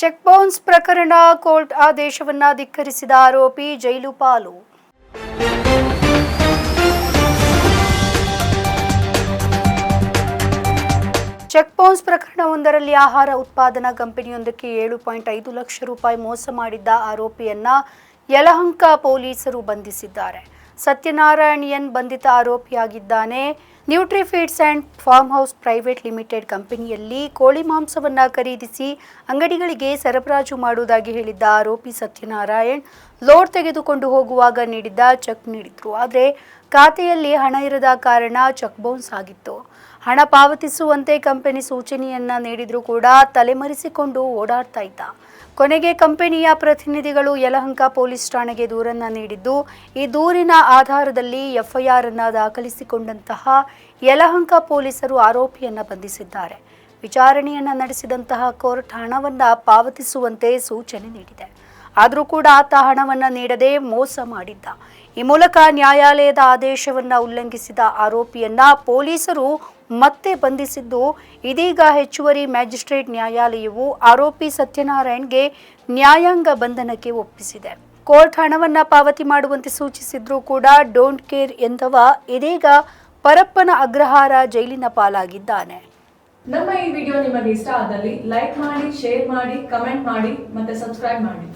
Check bounce ಪ್ರಕರಣ court ಆದೇಶವನ್ನ ಧಿಕ್ಕರಿಸಿದ ಆರೋಪಿ ಜೈಲು ಪಾಲು. ಚೆಕ್ ಬೌನ್ಸ್ ಪ್ರಕರಣವೊಂದರಲ್ಲಿ ಆಹಾರ ಉತ್ಪಾದನಾ ಕಂಪನಿಯೊಂದಕ್ಕೆ ಏಳು ಪಾಯಿಂಟ್ ಐದು ಲಕ್ಷ ರೂಪಾಯಿ ಮೋಸ ಮಾಡಿದ್ದ ಆರೋಪಿಯನ್ನ ಯಲಹಂಕ ಪೊಲೀಸರು ಬಂಧಿಸಿದ್ದಾರೆ. ಸತ್ಯನಾರಾಯಣ್ ಎನ್ ಬಂಧಿತ ಆರೋಪಿಯಾಗಿದ್ದಾನೆ. Nutrifeeds and farm house private limited ಕಂಪನಿಯಲ್ಲಿ ಕೋಳಿ ಮಾಂಸವನ್ನು ಖರೀದಿಸಿ ಅಂಗಡಿಗಳಿಗೆ ಸರಬರಾಜು ಮಾಡುವುದಾಗಿ ಹೇಳಿದ್ದ ಆರೋಪಿ ಸತ್ಯನಾರಾಯಣ್ ಲೋಡ್ ತೆಗೆದುಕೊಂಡು ಹೋಗುವಾಗ ನೀಡಿದ್ದ ಚೆಕ್ ನೀಡಿದ್ರು. ಆದರೆ ಖಾತೆಯಲ್ಲಿ ಹಣ ಇರದ ಕಾರಣ ಚೆಕ್ ಬೌನ್ಸ್ ಆಗಿತ್ತು. ಹಣ ಪಾವತಿಸುವಂತೆ ಕಂಪನಿ ಸೂಚನೆಯನ್ನ ನೀಡಿದರೂ ಕೂಡ ತಲೆಮರೆಸಿಕೊಂಡು ಓಡಾಡ್ತಾ ಇದ್ದ. ಕೊನೆಗೆ ಕಂಪನಿಯ ಪ್ರತಿನಿಧಿಗಳು ಯಲಹಂಕ ಪೊಲೀಸ್ ಠಾಣೆಗೆ ದೂರನ್ನ ನೀಡಿದ್ದು, ಈ ದೂರಿನ ಆಧಾರದಲ್ಲಿ ಎಫ್ಐಆರ್ ಅನ್ನ ದಾಖಲಿಸಿಕೊಂಡಂತಹ ಯಲಹಂಕ ಪೊಲೀಸರು ಆರೋಪಿಯನ್ನ ಬಂಧಿಸಿದ್ದಾರೆ. ವಿಚಾರಣೆಯನ್ನ ನಡೆಸಿದಂತಹ ಕೋರ್ಟ್ ಹಣವನ್ನ ಪಾವತಿಸುವಂತೆ ಸೂಚನೆ ನೀಡಿದೆ. ಆದರೂ ಕೂಡ ಆತ ಹಣವನ್ನು ನೀಡದೆ ಮೋಸ ಮಾಡಿದ್ದ. ಈ ಮೂಲಕ ನ್ಯಾಯಾಲಯದ ಆದೇಶವನ್ನು ಉಲ್ಲಂಘಿಸಿದ ಆರೋಪಿಯನ್ನ ಪೊಲೀಸರು ಮತ್ತೆ ಬಂಧಿಸಿದ್ದು ಇದೀಗ ಹೆಚ್ಚುವರಿ ಮ್ಯಾಜಿಸ್ಟ್ರೇಟ್ ನ್ಯಾಯಾಲಯವು ಆರೋಪಿ ಸತ್ಯನಾರಾಯಣ್ಗೆ ನ್ಯಾಯಾಂಗ ಬಂಧನಕ್ಕೆ ಒಪ್ಪಿಸಿದೆ. ಕೋರ್ಟ್ ಹಣವನ್ನ ಪಾವತಿ ಮಾಡುವಂತೆ ಸೂಚಿಸಿದ್ರೂ ಕೂಡ ಡೋಂಟ್ ಕೇರ್ ಎಂದವ ಇದೀಗ ಪರಪ್ಪನ ಅಗ್ರಹಾರ ಜೈಲಿನ ಪಾಲಾಗಿದ್ದಾನೆ. ನಮ್ಮ ಈ ವಿಡಿಯೋ ನಿಮಗೆ ಇಷ್ಟ ಆದಲ್ಲಿ ಲೈಕ್ ಮಾಡಿ, ಶೇರ್ ಮಾಡಿ, ಕಮೆಂಟ್ ಮಾಡಿ ಮತ್ತೆ ಸಬ್ಸ್ಕ್ರೈಬ್ ಮಾಡಿ.